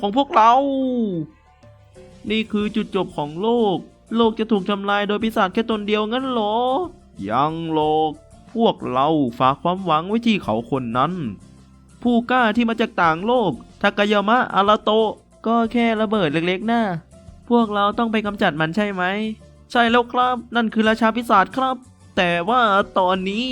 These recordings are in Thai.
ของพวกเรา นี่คือจุดจบของโลก โลกจะถูกทำลายโดยปีศาจแค่ตนเดียวงั้นเหรอ ยังโลก พวกเราฝากความหวังไว้ที่เขาคนนั้น ผู้กล้าที่มาจากต่างโลก ทากายามะอาราโตะ ก็แค่ระเบิดเล็กๆนะพวกเราต้องไปกำจัดมันใช่ไหม ใช่แล้วครับ นั่นคือราชาปีศาจครับ แต่ว่าตอนนี้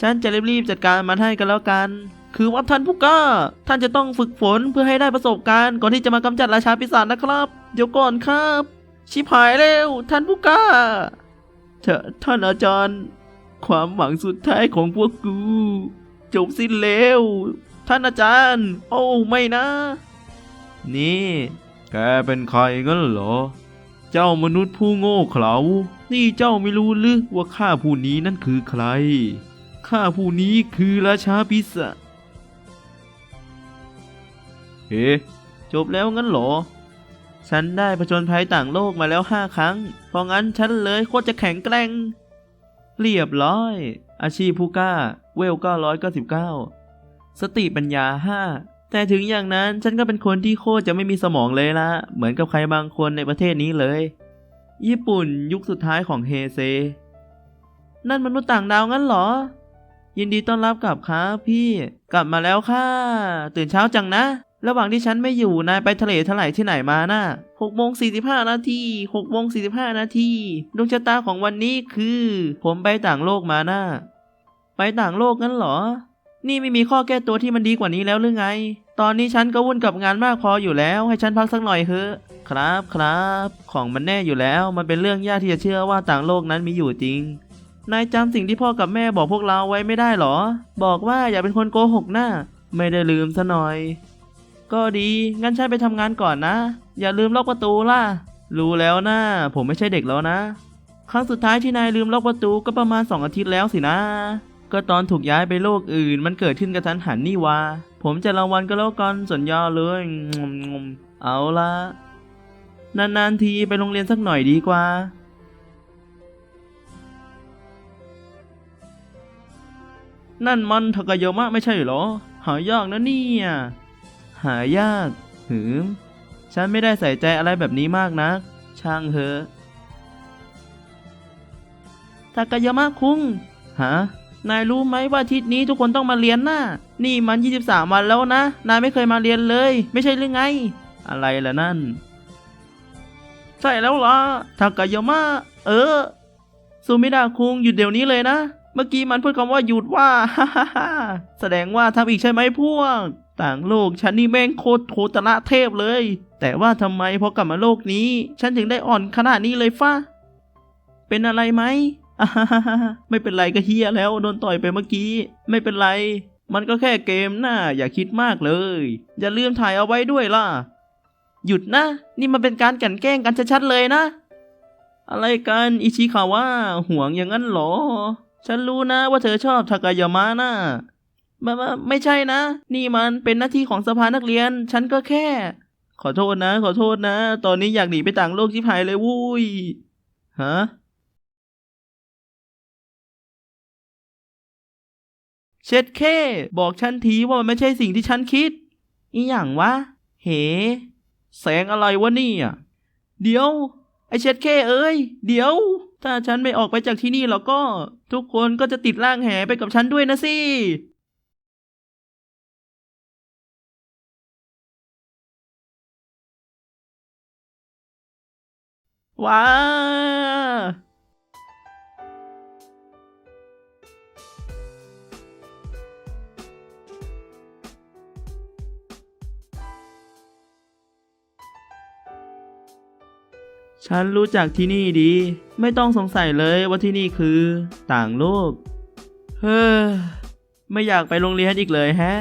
ฉันจะรีบๆจัดการมันให้กันแล้วกัน คือว่าท่านผู้กล้า ท่านจะต้องฝึกฝนเพื่อให้ได้ประสบการณ์ก่อนที่จะมากำจัดราชาปีศาจนะครับ เดี๋ยวก่อนครับ ชิบหายแล้วท่านผู้กล้าเถอะท่านอาจารย์ ความหวังสุดท้ายของพวกกู จบสิ้นแล้ว ท่านอาจารย์ โอ้ไม่นะ นี่ แกเป็นใครงั้นเหรอ เจ้ามนุษย์ผู้โง่เขลา นี่เจ้าไม่รู้หรือว่าข้าผู้นี้นั่นคือใครข้าผู้นี้คือราชาปีศาจ จบแล้วงั้นเหรอ ฉันได้ผจญภัยต่างโลกมาแล้วห้าครั้ง เพราะงั้นฉันเลยโคตรจะแข็งแกร่ง เรียบร้อย อาชีพผู้กล้า เวล999สติปัญญา5แต่ถึงอย่างนั้นฉันก็เป็นคนที่โคตรจะไม่มีสมองเลยละ เหมือนกับใครบางคนในประเทศนี้เลย ญี่ปุ่นยุคสุดท้ายของเฮเซ นั่นมนุษย์ต่างดาวงั้นเหรอ ยินดีต้อนรับกลับครับพี่ กลับมาแล้วค่ะ ตื่นเช้าจังนะ ระหว่างที่ฉันไม่อยู่นายไปทะเลทลายที่ไหนมาน่ะหกโมงสี่สิบห้านาทีหกโมงสี่สิบห้านาทีดวงชะตาของวันนี้คือ ผมไปต่างโลกมาน่ะไปต่างโลกงั้นเหรอ นี่ไม่มีข้อแก้ตัวที่มันดีกว่านี้แล้วหรือไง ตอนนี้ฉันก็วุ่นกับงานมากพออยู่แล้ว ให้ฉันพักสักหน่อยเถอะ ครับครับ ของมันแน่อยู่แล้ว มันเป็นเรื่องยากที่จะเชื่อว่าต่างโลกนั้นมีอยู่จริง นายจำสิ่งที่พ่อกับแม่บอกพวกเราไว้ไม่ได้หรอ บอกว่าอย่าเป็นคนโกหกหนะไม่ได้ลืมซะหน่อย ก็ดี งั้นฉันไปทำงานก่อนนะ อย่าลืมล็อกประตูล่ะ รู้แล้วนะ ผมไม่ใช่เด็กแล้วนะ ครั้งสุดท้ายที่นายลืมล็อกประตูก็ประมาณสองอาทิตย์แล้วสินะ ก็ตอนถูกย้ายไปโลกอื่น มันเกิดขึ้นกระทันหันนี่วาผมจะรางวัลก็แล้วกันสัญญาเลยเอาละนานๆทีไปโรงเรียนสักหน่อยดีกว่า นั่นมันทากายามะไม่ใช่เหรอ หายากนะเนี่ย หายาก หืม ฉันไม่ได้ใส่ใจอะไรแบบนี้มากนะักช่างเถอะทากายามะคุงฮะนายรู้ไหมว่าทิตย์นี้ทุกคนต้องมาเรียนน่ะ นี่มัน 23 วันแล้วนะ นายไม่เคยมาเรียนเลย ไม่ใช่หรือไง อะไรล่ะนั่น ใช่แล้วล่ะทากายามะ เออซูมิดาคุงหยุดเดี๋ยวนี้เลยนะ เมื่อกี้มันพูดคำว่าหยุดว่าฮ่าฮ่าแสดงว่าทำอีกใช่ไหมพวก ต่างโลกฉันนี่แม่งโคตรโทตนะเทพเลย แต่ว่าทำไมพอกลับมาโลกนี้ ฉันถึงได้อ่อนขนาดนี้เลยฟ้าเป็นอะไรไหมไม่เป็นไรก็เฮียแล้วโดนต่อยไปเมื่อกี้ ไม่เป็นไร มันก็แค่เกมน่าอย่าคิดมากเลย อย่าลืมถ่ายเอาไว้ด้วยล่ะ หยุดนะ นี่มันเป็นการกลั่นแกล้งกันชัดๆเลยนะ อะไรกันอิชิคาวะห่วงอย่างนั้นเหรอ ฉันรู้นะว่าเธอชอบทากายามะนะไม่ ไม่ไม่ใช่นะ นี่มันเป็นหน้าที่ของสภานักเรียน ฉันก็แค่ ขอโทษนะ ขอโทษนะ ตอนนี้อยากหนีไปต่างโลกชิบหายเลยวุ้ยฮะเช็ดเค่บอกฉันทีว่ามันไม่ใช่สิ่งที่ฉันคิด อีหยังวะ เห แสงอะไรวะนี่ยเดี๋ยว ไอเช็ดเค่เอ้ย เดี๋ยว ถ้าฉันไม่ออกไปจากที่นี่แล้วก็ ทุกคนก็จะติดร่างแหไปกับฉันด้วยนะสิ ว้าฉันรู้จักที่นี่ดี ไม่ต้องสงสัยเลยว่าที่นี่คือ ต่างโลก เฮ้อ ไม่อยากไปโรงเรียนอีกเลยแฮะ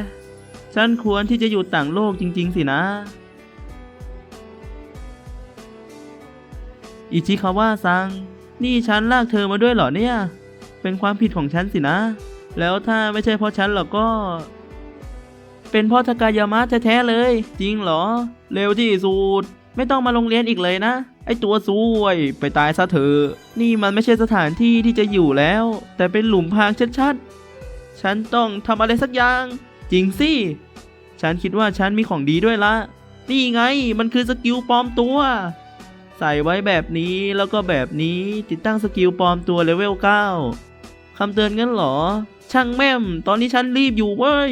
ฉันควรที่จะอยู่ต่างโลกจริง ๆ สินะ อิชิคาวะซัง นี่ฉันลากเธอมาด้วยเหรอเนี่ย เป็นความผิดของฉันสินะ แล้วถ้าไม่ใช่เพราะฉันหรอกก็ เป็นเพ่อทากายามะแท้ๆเลย จริงเหรอ เร็วที่สุด ไม่ต้องมาโรงเรียนอีกเลยนะ ไอตัวซวยไปตายซะเถอะนี่มันไม่ใช่สถานที่ที่จะอยู่แล้ว แต่เป็นหลุมพรางชัดๆ ฉันต้องทำอะไรสักอย่าง จริงสิ ฉันคิดว่าฉันมีของดีด้วยละ นี่ไงมันคือสกิลปลอมตัว ใส่ไว้แบบนี้แล้วก็แบบนี้ติดตั้งสกิลปลอมตัวเลเวล9คำเตือนงั้นเหรอ ช่างแม่ม ตอนนี้ฉันรีบอยู่เว้ย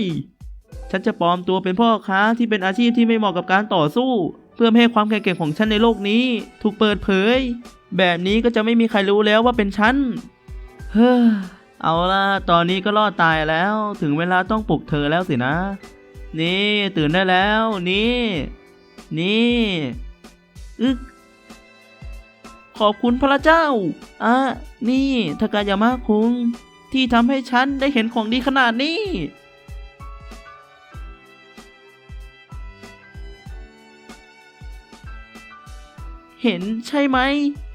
ฉันจะปลอมตัวเป็นพ่อค้าที่เป็นอาชีพที่ไม่เหมาะกับการต่อสู้ เพื่อให้ความแข็งแกร่งของฉันในโลกนี้ ถูกเปิดเผย แบบนี้ก็จะไม่มีใครรู้แล้วว่าเป็นฉัน เฮ้อ เอาล่ะ ตอนนี้ก็รอดตายแล้ว ถึงเวลาต้องปลุกเธอแล้วสินะ นี่ตื่นได้แล้ว นี่ นี่ อึก ขอบคุณพระเจ้าอะนี่ทากายามะคุง ที่ทำให้ฉันได้เห็นของดีขนาดนี้ เห็นใช่ไหม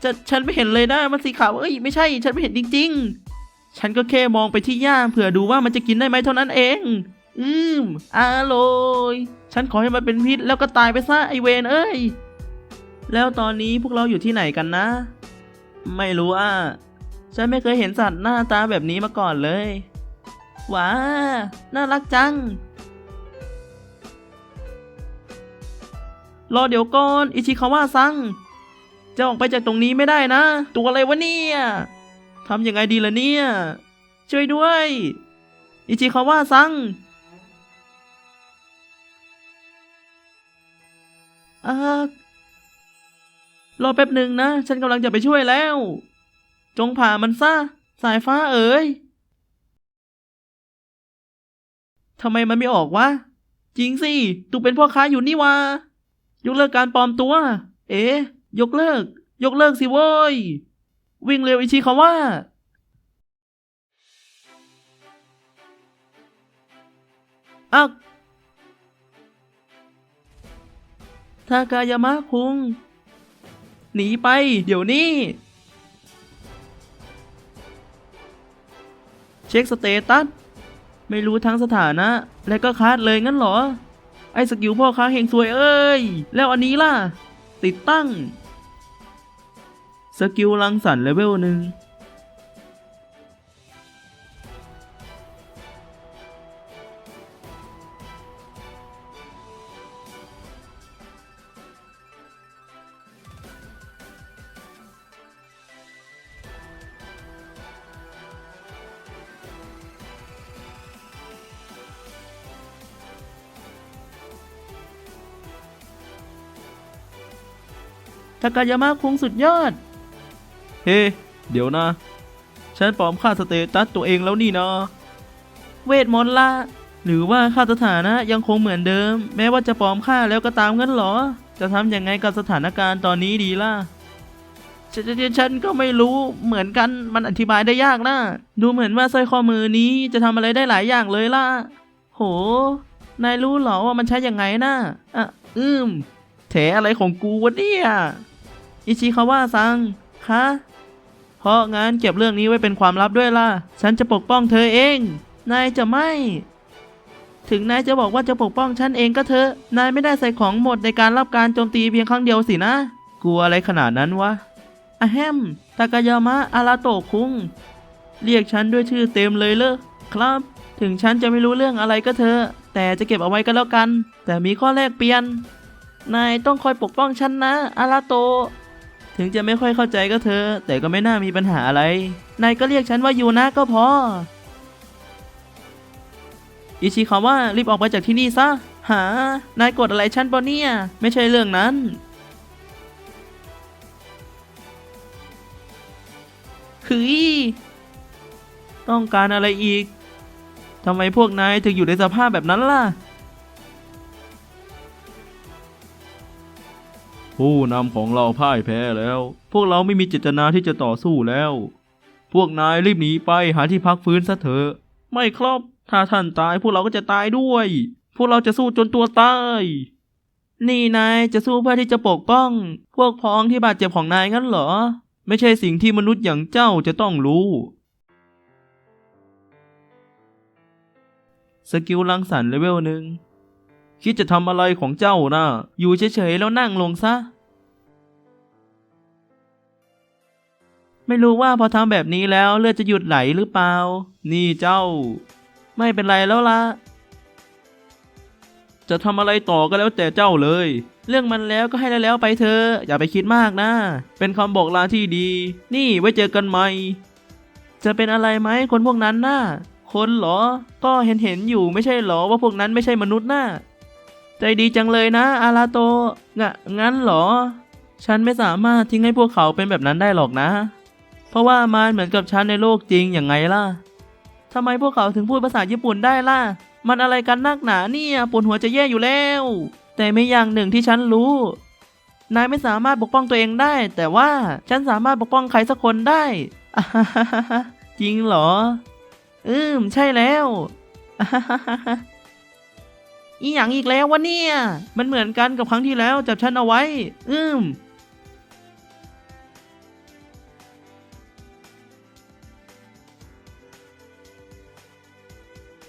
จะฉันไม่เห็นเลยนะมันสีขาวเอ้ยไม่ใช่ฉันไม่เห็นจริง ๆ ฉันก็แค่มองไปที่ย่าเผื่อดูว่ามันจะกินได้ไหมเท่านั้นเอง อืมอร่อยฉันขอให้มันเป็นพิษแล้วก็ตายไปซะไอเวนเอ้ย แล้วตอนนี้พวกเราอยู่ที่ไหนกันนะ ไม่รู้อะ ฉันไม่เคยเห็นสัตว์หน้าตาแบบนี้มาก่อนเลย ว้า น่ารักจัง รอเดี๋ยวก่อน อิชิคาวะซัง จะออกไปจากตรงนี้ไม่ได้นะ ตัวอะไรวะเนี่ย ทำยังไงดีล่ะเนี่ย ช่วยด้วย อิชิคาวะซังอา รอแป๊บหนึ่งนะ ฉันกำลังจะไปช่วยแล้ว จงผ่ามันซะ สายฟ้าเอ๋ยทำไมมันไม่ออกวะ จริงสิตูเป็นพ่อค้าอยู่นี่วะ ยกเลิกการปลอมตัว เอ๊ะยกเลิก ยกเลิกสิโว้ย วิ่งเร็วอิชิคาว่าอักทากายามะคุง หนีไป เดี๋ยวนี้ เช็คสเตตัส ไม่รู้ทั้งสถานะ และก็คาดเลยงั้นเหรอ ไอ้สกิลพ่อค้าเฮงซวยเอ้ย แล้วอันนี้ล่ะ ติดตั้ง สกิลลังสันเลเวลหนึ่ง ทากายามะคุงสุดยอด เฮ้ เดี๋ยวนะ ฉันปลอมค่าสเตตัสตัวเองแล้วนี่นะเวทมนต์ละ หรือว่าค่าสถานะยังคงเหมือนเดิม แม้ว่าจะปลอมค่าแล้วก็ตามงั้นหรอ จะทำยังไงกับสถานการณ์ตอนนี้ดีล่ะฉฉฉฉันก็ไม่รู้เหมือนกันมันอธิบายได้ยากนะ ดูเหมือนว่าสร้อยข้อมือนี้จะทำอะไรได้หลายอย่างเลยล่ะ โห นายรู้เหรอว่ามันใช้ยังไงนะอะ อืมแถอะไรของกูวะเนี่ย อิชิคาวะซังคะเพราะงั้นเก็บเรื่องนี้ไว้เป็นความลับด้วยล่ะ ฉันจะปกป้องเธอเอง นายจะไม่ ถึงนายจะบอกว่าจะปกป้องฉันเองก็เถอะ นายไม่ได้ใส่ของหมดในการรับการโจมตีเพียงครั้งเดียวสินะ กลัวอะไรขนาดนั้นวะอะแฮมทากายามะอาราโตะคุง เรียกฉันด้วยชื่อเต็มเลยเลอครับ ถึงฉันจะไม่รู้เรื่องอะไรก็เถอะ แต่จะเก็บเอาไว้ก็แล้วกัน แต่มีข้อแลกเปลี่ยน นายต้องคอยปกป้องฉันนะอาราโต ถึงจะไม่ค่อยเข้าใจก็เธอะแต่ก็ไม่น่ามีปัญหาอะไร นายก็เรียกฉันว่ายูนะก็พอ อิชิคาว่ารีบออกไปจากที่นี่ซะ หา นายกดอะไรฉันปะเนี่ย ไม่ใช่เรื่องนั้น คือต้องการอะไรอีก ทำไมพวกนายถึงอยู่ในสภาพแบบนั้นล่ะ ผู้นำของเราพ่ายแพ้แล้ว พวกเราไม่มีเจตนาที่จะต่อสู้แล้ว พวกนายรีบหนีไปหาที่พักฟื้นซะเถอะ ไม่ครับ ถ้าท่านตายพวกเราก็จะตายด้วย พวกเราจะสู้จนตัวตาย นี่นายจะสู้เพื่อที่จะปกป้อง พวกพ้องที่บาดเจ็บของนายงั้นเหรอ ไม่ใช่สิ่งที่มนุษย์อย่างเจ้าจะต้องรู้สกิลลังสรรค์เลเวลหนึ่ง คิดจะทำอะไรของเจ้านะอยู่เฉยๆแล้วนั่งลงซะ ไม่รู้ว่าพอทำแบบนี้แล้วเลือดจะหยุดไหลหรือเปล่า นี่เจ้า ไม่เป็นไรแล้วละจะทำอะไรต่อก็แล้วแต่เจ้าเลย เรื่องมันแล้วก็ให้แล้วๆไปเถอะอย่าไปคิดมากนะ เป็นคำบอกลาที่ดี นี่ไว้เจอกันใหม่ จะเป็นอะไรไหมคนพวกนั้นน่ะคนเหรอ ก็เห็นเห็นอยู่ไม่ใช่เหรอว่าพวกนั้นไม่ใช่มนุษย์น่ะ ใจดีจังเลยนะ อาราโตงะงั้นเหรอ ฉันไม่สามารถทิ้งให้พวกเขาเป็นแบบนั้นได้หรอกนะ เพราะว่ามันเหมือนกับฉันในโลกจริงอย่างไงล่ะทำไมพวกเขาถึงพูดภาษาญี่ปุ่นได้ล่ะ มันอะไรกันนักหนาเนี่ยปวดหัวจะแย่อยู่แล้ว แต่ไม่อย่างหนึ่งที่ฉันรู้ นายไม่สามารถปกป้องตัวเองได้ แต่ว่าฉันสามารถปกป้องใครสักคนได้ จริงเหรอ อืม ใช่แล้ว อีหยังอีกแล้ววะเนี่ย มันเหมือนกันกับครั้งที่แล้วจับฉันเอาไว้ อืม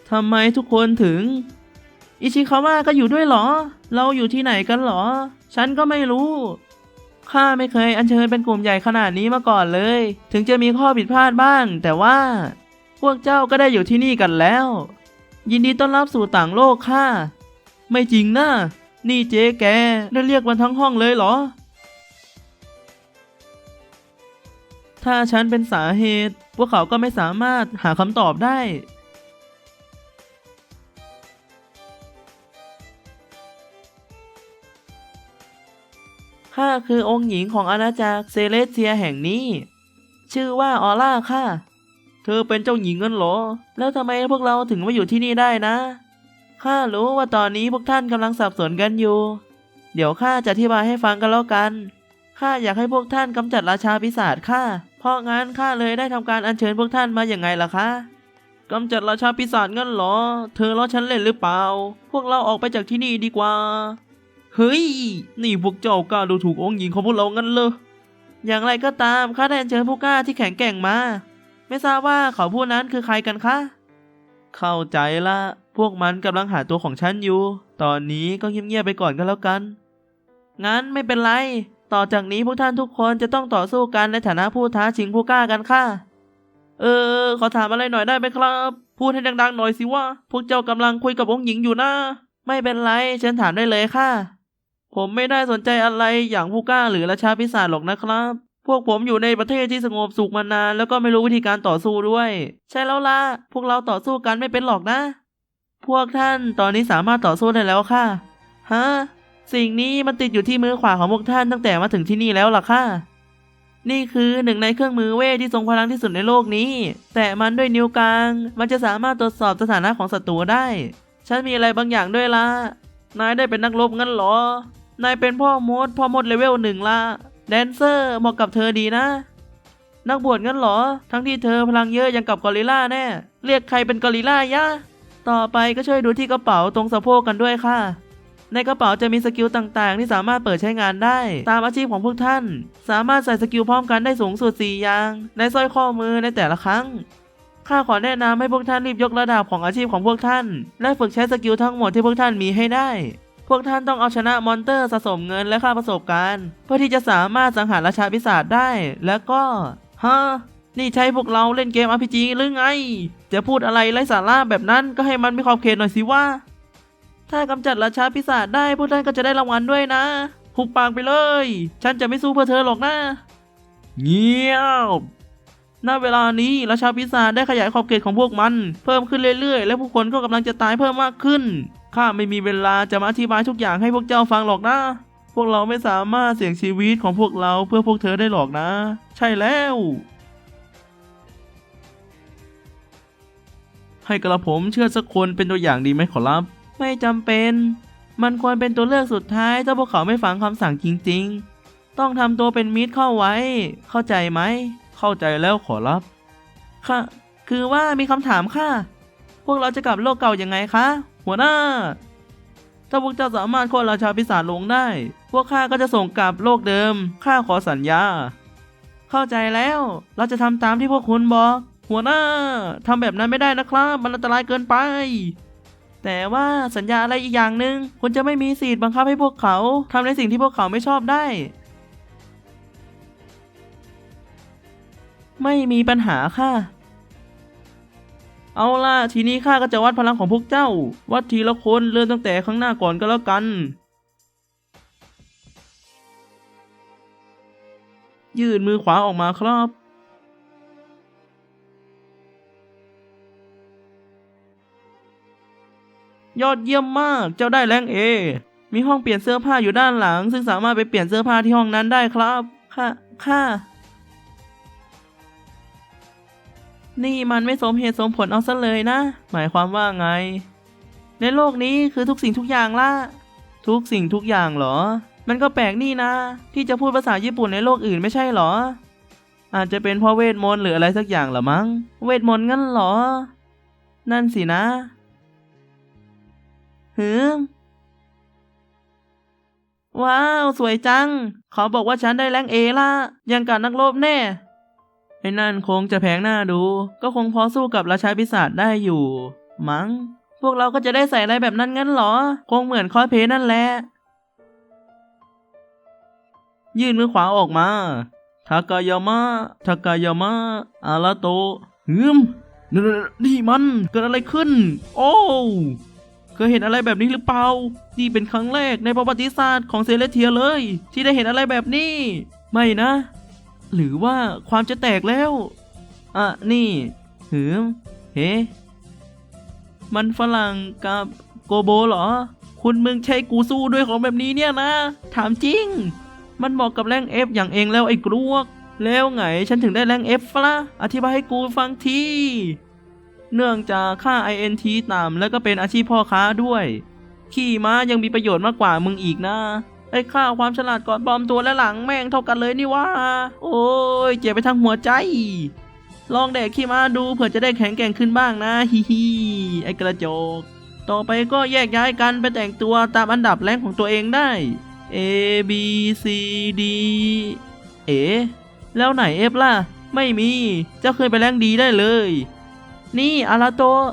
ทำไมทุกคนถึง อิชิคาวะก็อยู่ด้วยเหรอ เราอยู่ที่ไหนกันเหรอ ฉันก็ไม่รู้ข้าไม่เคยอัญเชิญเป็นกลุ่มใหญ่ขนาดนี้มาก่อนเลย ถึงจะมีข้อผิดพลาดบ้าง แต่ว่า พวกเจ้าก็ได้อยู่ที่นี่กันแล้ว ยินดีต้อนรับสู่ต่างโลกค่ะ ไม่จริงนะนี่เจ๊แกได้เรียกมันทั้งห้องเลยเหรอ ถ้าฉันเป็นสาเหตุ พวกเขาก็ไม่สามารถหาคำตอบได้ ข้าคือองค์หญิงของอาณาจักรเซเลสเทียแห่งนี้ ชื่อว่าออร่าค่ะ เธอเป็นเจ้าหญิงงั้นเหรอ แล้วทำไมพวกเราถึงมาอยู่ที่นี่ได้นะ ข้ารู้ว่าตอนนี้พวกท่านกำลังสับสนกันอยู่ เดี๋ยวข้าจะอธิบายให้ฟังกันแล้วกัน ข้าอยากให้พวกท่านกำจัดราชาปีศาจค่ะเพราะงั้นข้าเลยได้ทำการอัญเชิญพวกท่านมาอย่างไงล่ะคะกำจัดราชาปีศาจงั้นเหรอ เธอล้อฉันเล่นหรือเปล่า พวกเราออกไปจากที่นี่ดีกว่า เฮ้ย นี่พวกเจ้ากล้าดูถูกองค์หญิงของพวกเรางั้นเลยอย่างไรก็ตามข้าได้อัญเชิญผู้กล้าที่แข็งแกร่งมา ไม่ทราบว่าเขาผู้นั้นคือใครกันคะ เข้าใจละ พวกมันกำลังหาตัวของฉันอยู่ ตอนนี้ก็เงียบๆไปก่อนก็แล้วกัน งั้นไม่เป็นไร ต่อจากนี้พวกท่านทุกคนจะต้องต่อสู้กันในฐานะผู้ท้าชิงผู้กล้ากันค่ะ เออ ขอถามอะไรหน่อยได้ไหมครับ พูดให้ดังๆหน่อยสิว่า พวกเจ้ากำลังคุยกับองค์หญิงอยู่นะ ไม่เป็นไรเชิญถามได้เลยค่ะ ผมไม่ได้สนใจอะไรอย่างผู้กล้าหรือราชาพิศาจหรอกนะครับ พวกผมอยู่ในประเทศที่สงบสุขมานาน แล้วก็ไม่รู้วิธีการต่อสู้ด้วย ใช่แล้วล่ะ พวกเราต่อสู้กันไม่เป็นหรอกนะ พวกท่านตอนนี้สามารถต่อสู้ได้แล้วค่ะ ฮะ สิ่งนี้มันติดอยู่ที่มือขวาของพวกท่านตั้งแต่มาถึงที่นี่แล้วล่ะค่ะ นี่คือหนึ่งในเครื่องมือเวทที่ทรงพลังที่สุดในโลกนี้ แต่มันด้วยนิ้วกลาง มันจะสามารถตรวจสอบสถานะของศัตรูได้ ฉันมีอะไรบางอย่างด้วยละนายได้เป็นนักรบงั้นเหรอ นายเป็นพ่อมด พ่อมดเลเวลหนึ่งละแดนเซอร์เหมาะกับเธอดีนะ นักบวชงั้นเหรอ ทั้งที่เธอพลังเยอะยังกับกอริล่าแน่ เรียกใครเป็นกอริลล่ายะ ต่อไปก็ช่วยดูที่กระเป๋าตรงสะโพกกันด้วยค่ะ ในกระเป๋าจะมีสกิลต่างๆ ที่สามารถเปิดใช้งานได้ ตามอาชีพของพวกท่าน สามารถใส่สกิลพร้อมกันได้สูงสุด 4 อย่าง ในสร้อยข้อมือในแต่ละครั้งข้าขอแนะนำให้พวกท่านรีบยกระดับของอาชีพของพวกท่าน และฝึกใช้สกิลทั้งหมดที่พวกท่านมีให้ได้ พวกท่านต้องเอาชนะมอนเตอร์สะสมเงินและค่าประสบการณ์ เพื่อที่จะสามารถสังหารราชาปีศาจได้ แล้วก็ฮะ นี่ใช้พวกเราเล่นเกม RPG หรือไง จะพูดอะไรไร้สาระแบบนั้นก็ให้มันมีขอบเขตหน่อยสิว่า ถ้ากำจัดราชาปีศาจได้พวกท่านก็จะได้รางวัลด้วยนะหุบปากไปเลย ฉันจะไม่สู้เพื่อเธอหรอกนะ เงียบณเวลานี้ราชาปีศาจได้ขยายขอบเขตของพวกมัน เพิ่มขึ้นเรื่อยๆ และผู้คนก็กำลังจะตายเพิ่มมากขึ้น ข้าไม่มีเวลาจะมาอธิบายทุกอย่างให้พวกเจ้าฟังหรอกนะ พวกเราไม่สามารถเสี่ยงชีวิตของพวกเราเพื่อพวกเธอได้หรอกนะ ใช่แล้ว ให้กระผมเชื่อสักคนเป็นตัวอย่างดีไหมขอรับ ไม่จำเป็น มันควรเป็นตัวเลือกสุดท้าย ถ้าพวกเขาไม่ฟังคำสั่งจริง ๆ ต้องทำตัวเป็นมิตรเข้าไว้ เข้าใจไหม เข้าใจแล้วขอรับ ค่ะ คือว่ามีคำถามค่ะ พวกเราจะกลับโลกเก่ายังไงคะ หัวหน้า ถ้าพวกเจ้าสามารถโค่นราชาปีศาจลงได้ พวกข้าก็จะส่งกลับโลกเดิม ข้าขอสัญญา เข้าใจแล้ว เราจะทำตามที่พวกคุณบอก หัวหน้าทำแบบนั้นไม่ได้นะครับ มันอันตรายเกินไป แต่ว่าสัญญาอะไรอีกอย่างหนึ่งคุณจะไม่มีสิทธิ์บังคับให้พวกเขาทำในสิ่งที่พวกเขาไม่ชอบได้ ไม่มีปัญหาค่ะ เอาล่ะ ทีนี้ข้าก็จะวัดพลังของพวกเจ้า วัดทีละคนเริ่มตั้งแต่ข้างหน้าก่อนก็แล้วกัน ยื่นมือขวาออกมาครับ ยอดเยี่ยมมาก เจ้าได้แรงเอ มีห้องเปลี่ยนเสื้อผ้าอยู่ด้านหลัง ซึ่งสามารถไปเปลี่ยนเสื้อผ้าที่ห้องนั้นได้ครับ ค่ะ ค่ะ นี่มันไม่สมเหตุสมผลเอาซะเลยนะ หมายความว่าไง ในโลกนี้คือทุกสิ่งทุกอย่างล่ะ ทุกสิ่งทุกอย่างเหรอ มันก็แปลกนี่นะ ที่จะพูดภาษาญี่ปุ่นในโลกอื่นไม่ใช่เหรอ อาจจะเป็นเพราะเวทมนต์หรืออะไรสักอย่างหรอมั้ง เวทมนต์งั้นเหรอ นั่นสินะ หืมว้าว สวยจังเขาบอกว่าฉันได้แรงเอล่ะยังกับนักรบแน่ ไอ้นั่นคงจะแพงหน้าดู ก็คงพอสู้กับราชาปีศาจได้อยู่ มั้ง พวกเราก็จะได้ใส่อะไรแบบนั้นงั้นเหรอ คงเหมือนคอสเพย์นั่นแหละ ยื่นมือขวาออกมา ทากายามะ ทากายามะ อาราโตะหืมนี่มันเกิดอะไรขึ้น โอ้ เคยเห็นอะไรแบบนี้หรือเปล่า นี่เป็นครั้งแรกในประวัติศาสตร์ของเซเลเทียเลย ที่ได้เห็นอะไรแบบนี้ ไม่นะ หรือว่าความจะแตกแล้ว อะ นี่หืมเฮ้มันฝรั่งกับโกโบเหรอ คุณมึงใช้กูสู้ด้วยของแบบนี้เนี่ยนะ ถามจริง มันเหมาะกับแรงเอฟอย่างเองแล้วไอ้กรวก แล้วไงฉันถึงได้แรงเอฟละอธิบายให้กูฟังที เนื่องจากค่า INT ต่ำแล้วก็เป็นอาชีพพ่อค้าด้วย ขี่ม้ายังมีประโยชน์มากกว่ามึงอีกนะ ไอ้ค่าความฉลาดก่อนปลอมตัวและหลังแม่งเท่ากันเลยนี่ว่า โอ้ยเจ็บไปทั้งหัวใจ ลองแดกขี่ม้าดูเผื่อจะได้แข็งแกร่งขึ้นบ้างนะฮิฮิไอ้กระจก ต่อไปก็แยกย้ายกันไปแต่งตัวตามอันดับแรงของตัวเองได้ A B C D เอ๋แล้วไหน F ล่ะ ไม่มี เจ้าเคยไปแรงดีได้เลย นี่อาราโตะ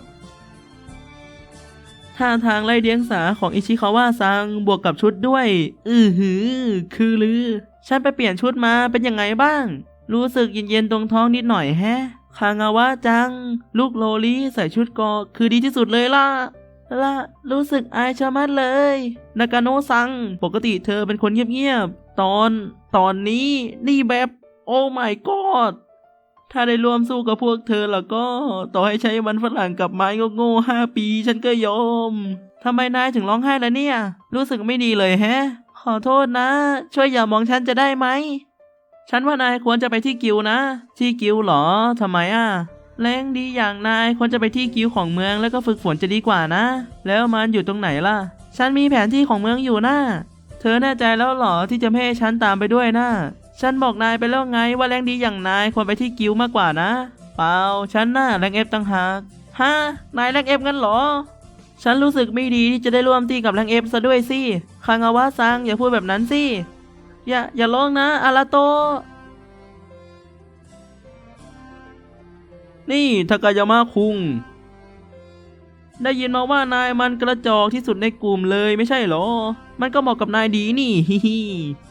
ท่าทางไล่เดียงสาของอิชิคาวะซังบวกกับชุดด้วย อือหือ คือลือ ฉันไปเปลี่ยนชุดมาเป็นยังไงบ้าง รู้สึกเย็นๆตรงท้องนิดหน่อยแฮะ คางาวะจัง ลูกโลลี่ใส่ชุดกอคือดีที่สุดเลยล่ะล่ะ รู้สึกอายชะมัดเลย นากาโนซัง ปกติเธอเป็นคนเงียบๆ ตอน ตอนนี้ นี่แบบ โอ้ my god ถ้าได้ร่วมสู้กับพวกเธอแล้วก็ต่อให้ใช้มันฝรั่งกับไม้โง่ๆห้าปี ฉันก็ยอมทำไมนายถึงร้องไห้ล่ะเนี่ย รู้สึกไม่ดีเลยแฮะ ขอโทษนะ ช่วยอย่ามองฉันจะได้ไหม ฉันว่านายควรจะไปที่กิวนะ ที่กิวเหรอทำไมอะแรงดีอย่างนายควรจะไปที่กิวของเมืองแล้วก็ฝึกฝนจะดีกว่านะ แล้วมันอยู่ตรงไหนล่ะ ฉันมีแผนที่ของเมืองอยู่นะเธอแน่ใจแล้วหรอที่จะให้ฉันตามไปด้วยนะ ฉันบอกนายไปแล้วไงว่าแรงดีอย่างนายควรไปที่กิวมากกว่านะ เปล่า ฉันน่ะแรงเอฟตั้งหากฮะนายแรงเอฟงั้นเหรอ ฉันรู้สึกไม่ดีที่จะได้ร่วมตีกับแรงเอฟซะด้วยสิคางาวะซังอย่าพูดแบบนั้นสิ อย่าอย่าร้องนะอาราโต นี่ทากายามะคุง ได้ยินมาว่านายมันกระจอกที่สุดในกลุ่มเลยไม่ใช่เหรอ มันก็เหมาะกับนายดีนี่ฮิฮิ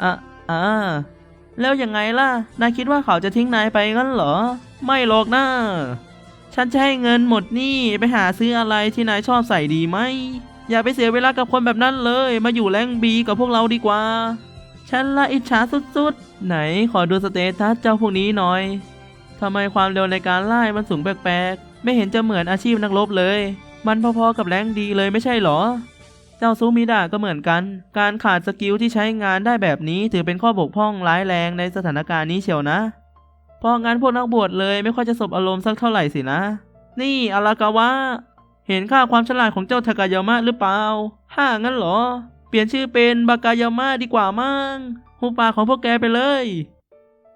อะอ่า แล้วยังไงล่ะ นายคิดว่าเขาจะทิ้งนายไปงั้นเหรอ ไม่หรอกนะฉันจะให้เงินหมดนี่ไปหาซื้ออะไรที่นายชอบใส่ดีไหม อย่าไปเสียเวลากับคนแบบนั้นเลย มาอยู่แรงบีกับพวกเราดีกว่า ฉันละอิจฉาสุดๆ ไหนขอดูสเตตัสเจ้าพวกนี้หน่อยทำไมความเร็วในการไล่มันสูงแปลกๆ ไม่เห็นจะเหมือนอาชีพนักรบเลย มันพอๆกับแรงดีเลยไม่ใช่หรอ จ้าซูมิดะก็เหมือนกัน การขาดสกิลที่ใช้งานได้แบบนี้ถือเป็นข้อบกพร่องร้ายแรงในสถานการณ์นี้เชียวนะ เพราะงั้นพวกนักบวชเลยไม่ค่อยจะสบอารมณ์สักเท่าไหร่สินะ นี่อารากาวะ เห็นค่าความฉลาดของเจ้าทากายามะหรือเปล่าห้างั้นเหรอ เปลี่ยนชื่อเป็นบากายามะดีกว่ามั้งหูปากของพวกแกไปเลย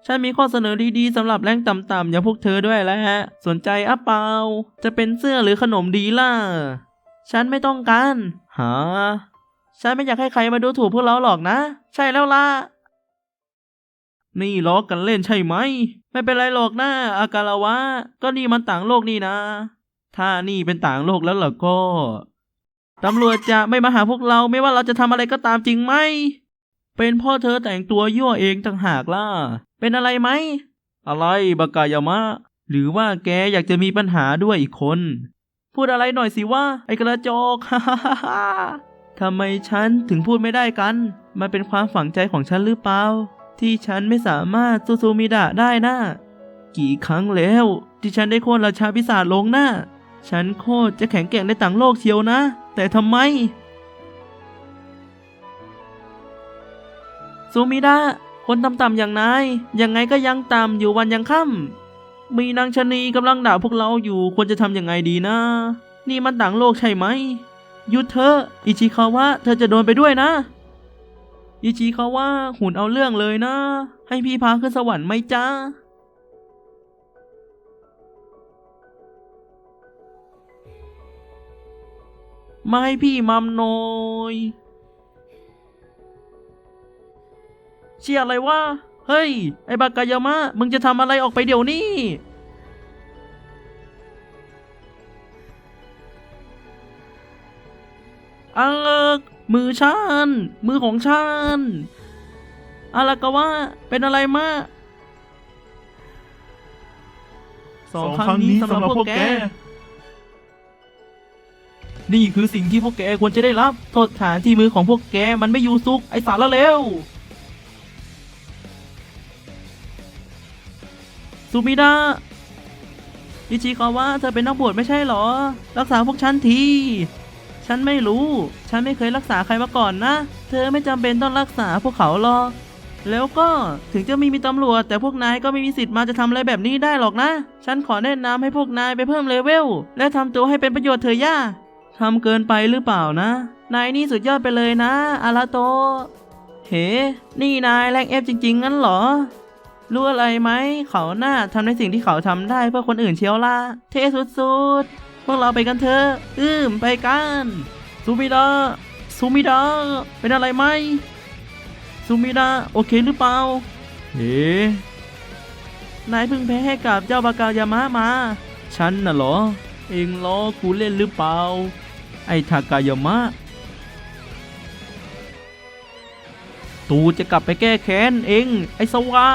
ฉันมีข้อเสนอดีๆสำหรับแรงต่ำๆอย่างพวกเธอด้วยแหละสนใจอะเปล่า จะเป็นเสื้อหรือขนมดีล่ะ ฉันไม่ต้องการหาฉันไม่อยากให้ใครมาดูถูกพวกเราหรอกนะ ใช่แล้วล่ะ นี่ล้อกันเล่นใช่ไหม ไม่เป็นไรหรอกนะอาการาวะ ก็นี่มันต่างโลกนี่นะ ถ้านี่เป็นต่างโลกแล้วล่ะก็ตำรวจจะไม่มาหาพวกเราไม่ว่าเราจะทำอะไรก็ตามจริงไหม เป็นเพ่อเธอแต่งตัวยั่วเองต่างหากล่ะ เป็นอะไรไหม อะไรบากายามะ หรือว่าแกอยากจะมีปัญหาด้วยอีกคน พูดอะไรหน่อยสิว่า ไอ้กระจอกทำไมฉันถึงพูดไม่ได้กัน มันเป็นความฝังใจของฉันหรือเปล่า ที่ฉันไม่สามารถสู้ซูมิดะได้นะกี่ครั้งแล้ว ที่ฉันได้โค่นราชาพิศาจลงนะฉันโคตรจะแข็งแกร่งในต่างโลกเชียวนะ แต่ทำไม ซูมิดะคนต่ำๆอย่างนาย ยังไงก็ยังต่ำอยู่วันยังค่ำ มีนางชะนีกำลังด่าพวกเราอยู่ควรจะทำยังไงดีนะ นี่มันต่างโลกใช่ไหมหยุดเถออิชิคาวะเธอจะโดนไปด้วยนะ อิชิคาวะหุ่นเอาเรื่องเลยนะ ให้พี่พาขึ้นสวรรค์ไหมจ้ามาให้พี่มัมหน่อยเชียอะไรวะ เฮ้ย ไอ้บากายามะ มึงจะทำอะไรออกไปเดี๋ยวนี้ อังเอิกมือฉัน มือของฉันอะไรก็ว่าเป็นอะไรมากสองครั้งนี้สำหรับพวกแก นี่คือสิ่งที่พวกแกควรจะได้รับ โทษฐานที่มือของพวกแกมันไม่อยู่สุกไอสารละเลว ซูมิดะอิชิคาวะเธอเป็นนักบวชไม่ใช่หรอ รักษาพวกฉันที ฉันไม่รู้ ฉันไม่เคยรักษาใครมาก่อนนะ เธอไม่จำเป็นต้องรักษาพวกเขาหรอก แล้วก็ถึงจะมีมีตำรวจ แต่พวกนายก็ไม่มีสิทธิ์มาจะทำอะไรแบบนี้ได้หรอกนะ ฉันขอแนะนำให้พวกนายไปเพิ่มเลเวล และทำตัวให้เป็นประโยชน์เถอย่าทำเกินไปหรือเปล่านะ นายนี่สุดยอดไปเลยนะอาราโต เฮ้ นี่นายแรงเอฟจริง ๆ งั้นเหรอ รู้อะไรไหม เขาหน้าทำในสิ่งที่เขาทำได้เพื่อคนอื่นเชียวล่ะ เท่สุดๆ พวกเราไปกันเถอะ อืมไปกัน ซูมิดะซูมิดะเป็นอะไรไหม ซูมิดะโอเคหรือเปล่าเฮ้นายเพิ่งแพ้ให้กับเจ้าบากายามะมา ฉันน่ะเหรอ เองล้อกูเล่นหรือเปล่า ไอ้ทากายามะ ตูจะกลับไปแก้แค้นเอง ไอ้สวะ